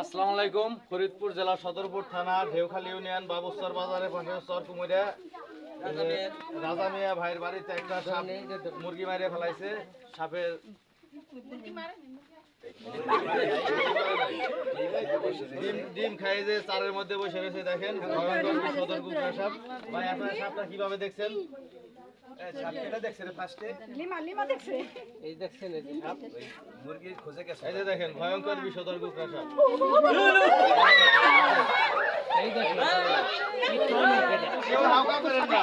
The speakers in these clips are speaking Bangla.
আসসালামু আলাইকুম, ফরিদপুর জেলা সদরপুর থানা, ঢেউখালী ইউনিয়ন বাবুস্তর বাজারের পাশে চর কুমিরা রাজা মিয়া ভাইয়ের বাড়িতে একটা সাপ মুরগি মারিয়ে ফেলাইছে। সাপের ডিম খাই যে চারের মধ্যে বসে রয়েছে, দেখেন। সদর সাপ। ভাই, আপনারা সাপটা কীভাবে দেখছেন? দেখেন ভয়ঙ্কর বিষধর সাপ এই দেখেন। কেউ হাওকা করেন না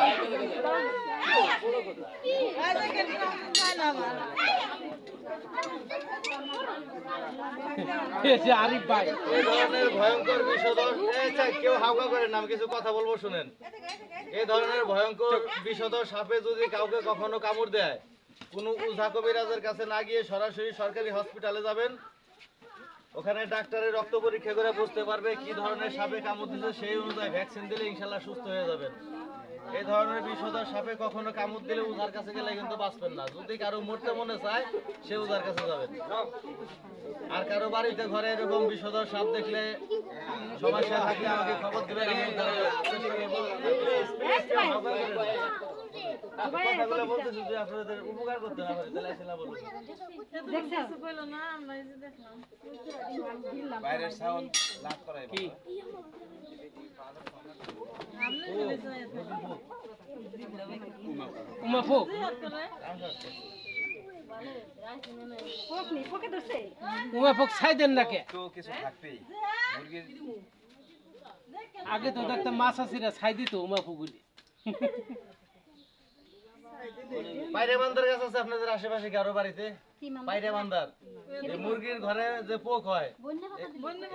আরিফ ভাই। এই ধরনের ভয়ঙ্কর বিষধর কেউ হাওকা করেন না আমি কিছু কথা বলব শুনেন। এই ধরনের ভয়ঙ্কর বিষধর সাপে যদি কাউকে কখনো কামড় দেয়, কোনো উঝা কবিরাজের কাছে না গিয়ে সরাসরি সরকারি হসপিটালে যাবেন ওখানে ডাক্তারের রক্ত পরীক্ষা করে বুঝতে পারবে কি ধরনের সাপে কামড় দিচ্ছে সেই অনুযায়ী ভ্যাকসিন দিলে ইনশাল্লাহ সুস্থ হয়ে যাবেন। এই ধরনের বিষধর সাপে কখনো কামড় দিলে উজার কাছে গেলে কিন্তু বাঁচবেন না। যদি কারও মরতে মনে চায়, সে উজার কাছে যাবেন আর কারও বাড়িতে, ঘরে এরকম বিষধর সাপ দেখলে সমস্যা থাকলে আমাকে খবর দেবেন কথাগুলো আপনাদের উপকার করতে না পারে তাহলে আসলে বলুন কি? উমা ফোক। ফোক নি ফোকে ধরছে। উমা ফোক ছাই দেন না কে আগে তো দেখতাম মাছ আসিরা ছাই দিত উমা ফোকগুলি বাইরে বান্দার গাছ আছে আপনাদের আশেপাশে কারও বাড়িতে? পায়রে এই মুরগির ঘরে যে পোক হয়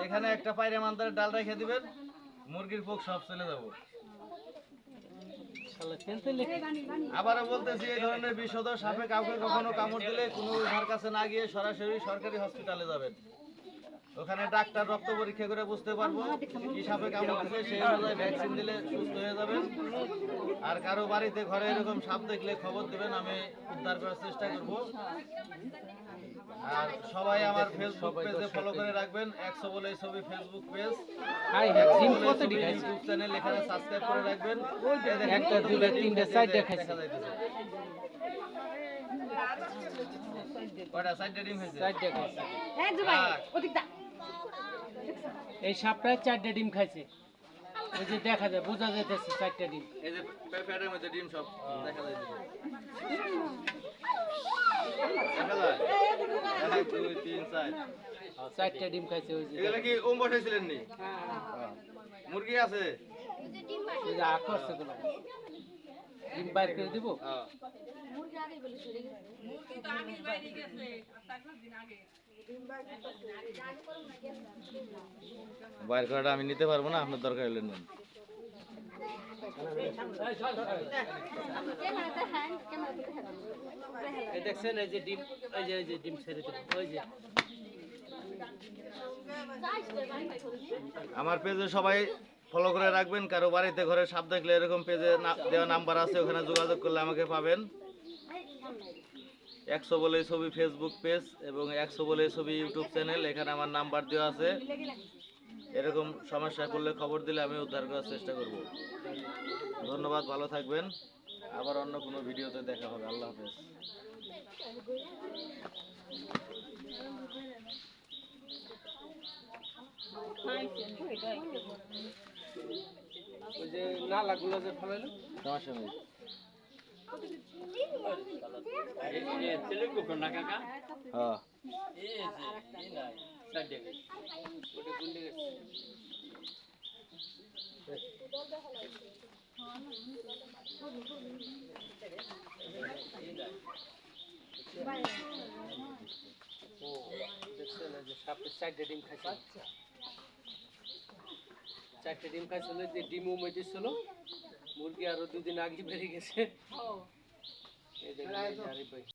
এখানে একটা পায়রে মান্দার ডাল রেখে দিবেন মুরগির পোক সব চলে যাব। আবারও বলতেছি এই ধরনের বিষধর সাপে কাউকে কখনো কামড় দিলে কোনো কাছে না গিয়ে সরাসরি সরকারি হসপিটালে যাবেন। ওখানে ডাক্তার রক্ত পরীক্ষা করে বুঝতে পারব কি সাপে কামড় দিচ্ছে সেই অনুযায়ী ভ্যাকসিন দিলে সুস্থ হয়ে যাবেন আর কারও বাড়িতে ঘরে এরকম সাপ দেখলে খবর দেবেন আমি উদ্ধার করার চেষ্টা করব আর সবাই আমার ফেসবুক পেজে ফলো করে রাখবেন একশো বলে এই ছবি ফেসবুক পেজ ইউটিউব চ্যানেল এখানে সাবস্ক্রাইব করে রাখবেন একটা, কত ডিম তিনটা, দেখা। দেখা যাইতেছে। কয়টা? হয়েছে? চারটে খাইছে হ্যাঁ জুবাই ওদিক দা এই সাপটায় চারটে ডিম খাইছে ওই যে দেখা যায় বোঝা যাইতেছে চারটে ডিম এই যে প্যাডের মধ্যে ডিম সব দেখা যাইতেছে। দেখা যায়? এক, দুই, তিন, চার। চারটে ডিম খাইছে ওই যে এগুলো কি ওম বসাইছিলেন নি? মুরগি আছে যে ডিম বাইর করে দিব হ্যাঁ। বাইর করাটা আমি নিতে পারব না আপনার দরকার হলে নেন। এই দেখছেন এই যে ডিম ওই যে ওই যে ডিম ছেড়ে ওই যে। আমার পেজে সবাই ফলো করে রাখবেন কারও বাড়িতে ঘরে সাপ দেখলে এরকম পেজে দেওয়া নাম্বার আছে ওখানে যোগাযোগ করলে আমাকে পাবেন। একশো বলে ছবি ফেসবুক পেজ এবং একশো বলে ছবি ইউটিউব চ্যানেল এখানে আমার নাম্বার দেওয়া আছে। এরকম সমস্যা করলে খবর দিলে আমি উদ্ধার করার চেষ্টা করব। ধন্যবাদ ভালো থাকবেন। আবার অন্য কোনো ভিডিওতে দেখা হবে। আল্লাহ হাফেজ। ওই যে নালাগুলো যে ফেলাইলো? সমস্যা নেই। ও দেখছেন যে সাপের চারটে ডিম খাইছে চারটে ডিম খাইছিল যে ডিমও মেটে ছিল মুরগি আরও দুদিন আগে বেরিয়ে গেছে এই দেখেন এই যে আরিফ ভাই